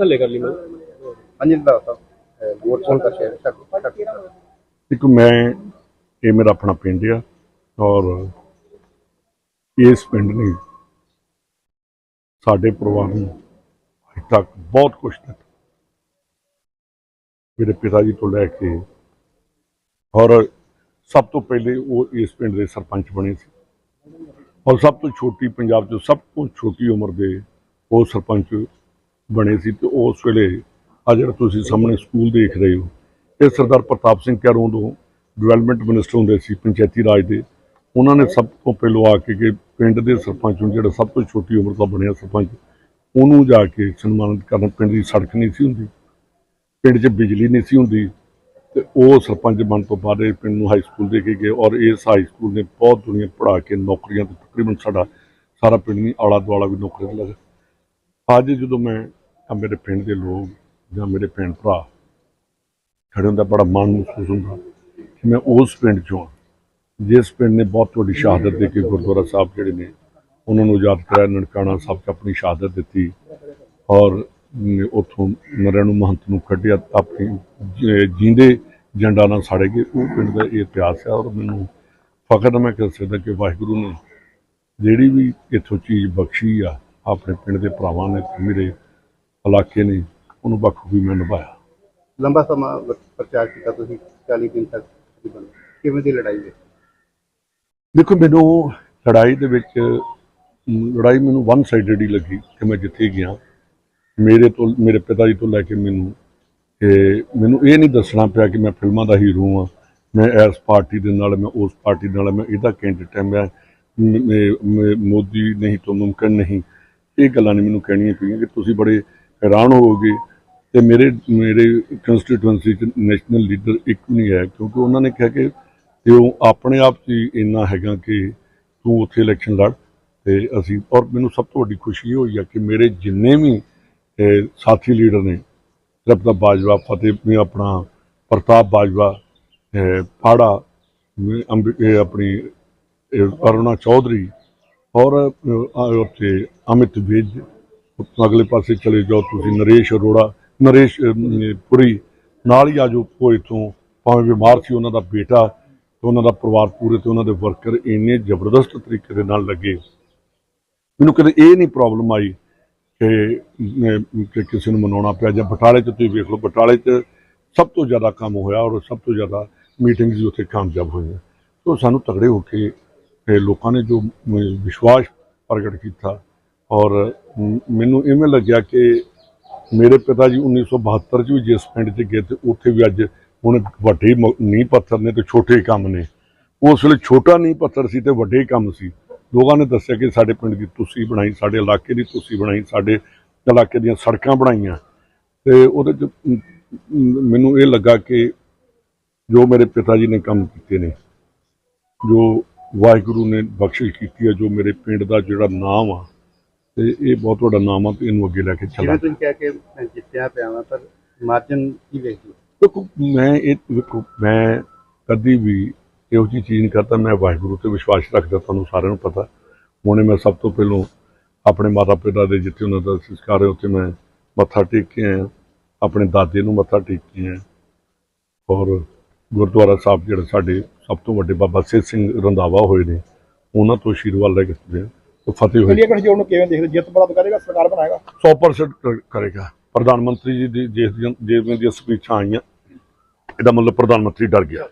ਥੱਲੇ ਕਰ ਲਈ ਮੈਂ। ਹਾਂਜੀ ਦੱਸੋ ਵੋਟ ਪਾਉਣ ਦਾ ਸ਼ਹਿਰ ਇੱਕ ਮੈਂ ਇਹ ਮੇਰਾ ਆਪਣਾ ਪਿੰਡ ਆ ਔਰ ਇਸ ਪਿੰਡ ਨੇ ਸਾਡੇ ਪਰਿਵਾਰ ਨੂੰ ਅਜੇ ਤੱਕ ਬਹੁਤ ਕੁਝ ਦਿੱਤਾ। ਮੇਰੇ ਪਿਤਾ ਜੀ ਤੋਂ ਲੈ ਕੇ ਔਰ ਸਭ ਤੋਂ ਪਹਿਲੇ ਉਹ ਇਸ ਪਿੰਡ ਦੇ ਸਰਪੰਚ ਬਣੇ ਸੀ। ਔਰ ਸਭ ਤੋਂ ਛੋਟੀ ਪੰਜਾਬ 'ਚ ਸਭ ਤੋਂ ਛੋਟੀ ਉਮਰ ਦੇ ਉਹ ਸਰਪੰਚ ਬਣੇ ਸੀ ਤੇ ਉਸ ਵੇਲੇ ਆ ਜਿਹੜਾ ਤੁਸੀਂ ਸਾਹਮਣੇ ਸਕੂਲ ਦੇਖ ਰਹੇ ਹੋ, ਇਹ ਸਰਦਾਰ ਪ੍ਰਤਾਪ ਸਿੰਘ ਕੈਰੋਂ ਤੋਂ ਡਿਵੈਲਪਮੈਂਟ ਮਿਨਿਸਟਰ ਹੁੰਦੇ ਸੀ, ਪੰਚਾਇਤੀ ਰਾਜ ਦੇ। ਉਹਨਾਂ ਨੇ ਸਭ ਤੋਂ ਪਹਿਲਾਂ ਆ ਕੇ ਕਿ ਪਿੰਡ ਦੇ ਸਰਪੰਚ ਨੂੰ ਜਿਹੜਾ ਸਭ ਤੋਂ ਛੋਟੀ ਉਮਰ ਦਾ ਬਣਿਆ ਸਰਪੰਚ, ਉਹਨੂੰ ਜਾ ਕੇ ਸਨਮਾਨਿਤ ਕਰਨ। ਪਿੰਡ ਦੀ ਸੜਕ ਨਹੀਂ ਸੀ ਹੁੰਦੀ, ਪਿੰਡ 'ਚ ਬਿਜਲੀ ਨਹੀਂ ਸੀ ਹੁੰਦੀ ਤੇ ਉਹ ਸਰਪੰਚ ਬਣ ਤੋਂ ਬਾਅਦ ਇਹ ਪਿੰਡ ਨੂੰ ਹਾਈ ਸਕੂਲ ਦੇ ਕੇ ਗਏ ਔਰ ਇਸ ਹਾਈ ਸਕੂਲ ਨੇ ਬਹੁਤ ਦੁਨੀਆ ਪੜ੍ਹਾ ਕੇ ਨੌਕਰੀਆਂ ਤੇ ਤਕਰੀਬਨ ਸਾਡਾ ਸਾਰਾ ਪਿੰਡ ਨਹੀਂ ਆਲਾ ਦੁਆਲਾ ਵੀ ਨੌਕਰੀਆਂ ਤੇ ਲੱਗਾ। ਅੱਜ ਜਦੋਂ ਮੈਂ ਆ ਮੇਰੇ ਪਿੰਡ ਦੇ ਲੋਕ ਜਾਂ ਮੇਰੇ ਭੈਣ ਭਰਾ ਖੜੇ ਹੁੰਦਾ ਬੜਾ ਮਾਣ ਮਹਿਸੂਸ ਹੁੰਦਾ ਕਿ ਮੈਂ ਉਸ ਪਿੰਡ ਚੋਂ ਹਾਂ। ਜਿਸ ਪਿੰਡ ਨੇ ਬਹੁਤ ਵੱਡੀ ਸ਼ਹਾਦਤ ਦੇ ਕੇ ਗੁਰਦੁਆਰਾ ਸਾਹਿਬ ਜਿਹੜੇ ਨੇ, ਉਹਨਾਂ ਨੂੰ ਯਾਦ ਕਰਾਇਆ, ਨਨਕਾਣਾ ਸਾਹਿਬ 'ਚ ਆਪਣੀ ਸ਼ਹਾਦਤ ਦਿੱਤੀ ਔਰ ਨ- ਉੱਥੋਂ ਨਰੈਣੂ ਮਹੰਤ ਨੂੰ ਕੱਢਿਆ, ਆਪਣੀ ਜ- ਜੀਂਦੇ ਜੰਡਾ ਨਾਲ ਸਾੜੇ ਗਏ। ਉਹ ਪਿੰਡ ਦਾ ਇਹ ਇਤਿਹਾਸ ਹੈ ਔਰ ਮੈਨੂੰ ਫਖਰ ਮੈਂ ਕਹਿ ਸਕਦਾ ਕਿ ਵਾਹਿਗੁਰੂ ਨੇ ਜਿਹੜੀ ਵੀ ਇੱਥੋਂ ਚੀਜ਼ ਬਖਸ਼ੀ ਆ, ਆਪਣੇ ਪਿੰਡ ਦੇ ਭਰਾਵਾਂ ਨੇ, ਮੇਰੇ ਇਲਾਕੇ ਨੇ ਉਹਨੂੰ ਬਖੂਬੀ ਮੈਂ ਨਿਭਾਇਆ। ਲੰਬਾ ਸਮਾਂ ਵ- ਪ੍ਰਚਾਰ ਕੀਤਾ ਤੁਸੀਂ 40 ਦਿਨ ਤੱਕ ਤਕਰੀਬਨ ਕਿਵੇਂ ਦੀ ਲੜਾਈ ਹੈ ਦੇਖੋ ਮੈਨੂੰ ਲੜਾਈ ਦੇ ਵਿੱਚ ਅਮ, ਲੜਾਈ ਮੈਨੂੰ ਵਨ ਸਾਈਡਡ ਹੀ ਲੱਗੀ ਕਿ ਮੈਂ ਜਿੱਥੇ ਗਿਆ। ਮੇਰੇ ਤੋਂ ਮੇਰੇ ਪਿਤਾ ਜੀ ਤੋਂ ਲੈ ਕੇ ਮੈਨੂੰ। ਤੇ ਮੈਨੂੰ ਇਹ ਨਹੀਂ ਦੱਸਣਾ ਪਿਆ ਕਿ ਮੈਂ ਫਿਲਮਾਂ ਦਾ ਹੀਰੋ ਹਾਂ। ਮੈਂ ਇਸ ਪਾਰਟੀ ਦੇ ਨਾਲ ਮੈਂ ਉਸ ਪਾਰਟੀ ਦੇ ਨਾਲ ਮੈਂ ਇਹਦਾ ਕੈਂਡੀਡੇਟ ਹਾਂ। ਮੈਂ ਮ- ਮ- ਮ- ਮੋਦੀ ਨਹੀਂ ਤਾਂ ਮੁਮਕਿਨ ਨਹੀਂ। ਇਹ ਗੱਲਾਂ ਨੇ ਮੈਨੂੰ ਕਹਿਣੀਆਂ ਪਈਆਂ ਕਿ ਤੁਸੀਂ ਬੜੇ ਹੈਰਾਨ ਹੋਵੋਗੇ ਤੇ ਮੇਰੇ ਮੇਰੇ ਕੰਸਟੀਟੂਐਂਸੀ ਚ ਨੈਸ਼ਨਲ ਲੀਡਰ ਇੱਕ ਨਹੀਂ ਹੈ ਕਿਉਂਕਿ ਉਹਨਾਂ ਨੇ ਕਿਹਾ ਕਿ ਤੇ ਉਹ ਆਪਣੇ ਆਪ 'ਚ ਹੀ ਇੰਨਾ ਹੈਗਾ ਕਿ ਤੂੰ ਉੱਥੇ ਇਲੈਕਸ਼ਨ ਲੜ ਤੇ ਅਸੀਂ ਔਰ ਮੈਨੂੰ ਸਭ ਤੋਂ ਵੱਡੀ ਖੁਸ਼ੀ ਇਹ ਹੋਈ ਆ ਕਿ ਮੇਰੇ ਜਿੰਨੇ ਵੀ ਸਾਥੀ ਲੀਡਰ ਨੇ ਰਪਤਾ ਬਾਜਵਾ ਫਤਿਹ ਵੀ ਆਪਣਾ ਪ੍ਰਤਾਪ ਬਾਜਵਾ ਅਹ, ਫਾੜਾ ਅੰਬ- ਆਪਣੀ ਅਰੁਣਾ ਚੌਧਰੀ ਔਰ ਅਹ, ਉੱਥੇ ਅਮਿਤ ਵਿਜ ਉੱਤੋਂ ਅਗਲੇ ਪਾਸੇ ਚਲੇ ਜਾਓ, ਤੁਸੀਂ ਨਰੇਸ਼ ਅਰੋੜਾ, ਨਰੇਸ਼ ਪੁਰੀ ਨਾਲ ਹੀ ਆਜੋ ਕੋਈ ਤੋਂ ਭਾਵੇਂ ਬਿਮਾਰ ਸੀ, ਉਹਨਾਂ ਦਾ ਬੇਟਾ ਤੇ ਉਹਨਾਂ ਦਾ ਪਰਿਵਾਰ ਪੂਰੇ ਤੇ ਉਹਨਾਂ ਦੇ ਵਰਕਰ ਇੰਨੇ ਜ਼ਬਰਦਸਤ ਤਰੀਕੇ ਦੇ ਨਾਲ ਲੱਗੇ। ਮੈਨੂੰ ਕਦੇ ਇਹ ਨਹੀਂ ਪ੍ਰੋਬਲਮ ਆਈ ਕਿ ਕਿਸੇ ਨੂੰ ਮਨਾਉਣਾ ਪਿਆ ਜਾਂ ਬਟਾਲੇ 'ਚ, ਤੁਸੀਂ ਵੇਖ ਲਓ, ਬਟਾਲੇ 'ਚ ਸਭ ਤੋਂ ਜ਼ਿਆਦਾ ਕੰਮ ਹੋਇਆ ਔਰ ਸਭ ਤੋਂ ਜ਼ਿਆਦਾ ਮੀਟਿੰਗਸ ਵੀ ਉੱਥੇ ਕਾਮਯਾਬ ਹੋਈਆਂ। ਸੋ ਸਾਨੂੰ ਤਗੜੇ ਹੋ ਕੇ ਲੋਕਾਂ ਨੇ ਜੋ ਵਿਸ਼ਵਾਸ ਪ੍ਰਗਟ ਕੀਤਾ ਔਰ ਮੈਨੂੰ ਇਵੇਂ ਲੱਗਿਆ ਕਿ ਮੇਰੇ ਪਿਤਾ ਜੀ 1972 ਚ ਵੀ ਜਿਸ ਪਿੰਡ 'ਚ ਗਏ ਤੇ ਉੱਥੇ ਵੀ ਅੱਜ ਹੁਣ ਵੱਡੇ ਮ- ਨੀਂਹ ਪੱਥਰ ਨੇ ਤੇ ਛੋਟੇ ਕੰਮ ਨੇ। ਉਸ ਵੇਲੇ ਛੋਟਾ ਨੀਂਹ ਪੱਥਰ ਸੀ ਤੇ ਵੱਡੇ ਕੰਮ ਸੀ। ਲੋਕਾਂ ਨੇ ਦੱਸਿਆ ਕਿ ਸਾਡੇ ਪਿੰਡ ਦੀ ਤੁਸੀਂ ਬਣਾਈ, ਸਾਡੇ ਇਲਾਕੇ ਦੀ ਤੁਸੀਂ ਬਣਾਈ, ਸਾਡੇ ਇਲਾਕੇ ਦੀਆਂ ਸੜਕਾਂ ਬਣਾਈਆਂ। ਤੇ ਉਹਦੇ 'ਚ ਮੈਨੂੰ ਇਹ ਲੱਗਾ ਕਿ ਜੋ ਮੇਰੇ ਪਿਤਾ ਜੀ ਨੇ ਕੰਮ ਕੀਤੇ ਨੇ, ਜੋ ਵਾਹਿਗੁਰੂ ਨੇ ਬਖਸ਼ਿਸ਼ ਕੀਤੀ ਹੈ, ਜੋ ਮੇਰੇ ਪਿੰਡ ਦਾ ਜਿਹੜਾ ਨਾਮ ਆ ਤੇ ਇਹ ਬਹੁਤ ਵੱਡਾ ਨਾਮ ਆ ਤੇ ਇਹਨੂੰ ਅੱਗੇ ਲੈ ਕੇ ਚੱਲਾਂ ਤੁਸੀਂ ਕਿਹਾ ਕਿ ਮੈਂ ਜਿੱਤਿਆ ਪਿਆ ਵਾਂ ਪਰ ਮਾਰਜਨ ਕੀ ਵੇਖਦੇ? ਦੇਖੋ ਮੈਂ ਇਹ ਵੇਖੋ ਮੈਂ ਕਦੀ ਵੀ ਇਹੋ ਜਿਹੀ ਚੀਜ਼ ਨਹੀਂ ਕਰਦਾ ਮੈਂ ਵਾਹਿਗੁਰੂ ਤੇ ਵਿਸ਼ਵਾਸ ਰੱਖਦਾ ਤੁਹਾਨੂੰ ਸਾਰਿਆਂ ਨੂੰ ਪਤਾ। ਹੁਣੇ ਮੈਂ ਸਭ ਤੋਂ ਪਹਿਲਾਂ ਆਪਣੇ ਮਾਤਾ ਪਿਤਾ ਦੇ ਜਿੱਥੇ ਉਹਨਾਂ ਦਾ ਸੰਸਕਾਰ ਹੈ ਉੱਥੇ ਮੈਂ ਮੱਥਾ ਟੇਕ ਕੇ ਆਇਆ। ਆਪਣੇ ਦਾਦੇ ਨੂੰ ਮੱਥਾ ਟੇਕ ਕੇ ਆਇਆ। ਔਰ ਗੁਰਦੁਆਰਾ ਸਾਹਿਬ ਜਿਹੜਾ ਸਾਡੇ ਸਭ ਤੋਂ ਵੱਡੇ ਬਾਬਾ ਸਿੱਧ ਸਿੰਘ ਰੰਧਾਵਾ ਹੋਏ ਨੇ ਉਹਨਾਂ ਤੋਂ ਆਸ਼ੀਰਵਾਦ ਲੈ ਕੇ ਉਹ ਫਤਿਹ ਹੋਏ ਇੰਡੀਆ ਗਠਜੋੜ ਨੂੰ ਕਿਵੇਂ ਦੇਖਦੇ? ਜਿੱਤ ਪ੍ਰਾਪਤ ਕਰੇਗਾ ਸਰਕਾਰ ਬਣਾਏਗਾ? 100% ਕਰ- ਕਰੇਗਾ। ਪ੍ਰਧਾਨ ਮੰਤਰੀ ਜੀ ਦੀ ਜਿਸ ਦੀਆਂ ਜਿਵੇਂ ਦੀਆਂ ਸਪੀਚਾਂ ਆਈਆਂ ਇਹਦਾ ਮਤਲਬ ਪ੍ਰਧਾਨ ਮੰਤਰੀ ਡਰ ਗਿਆ।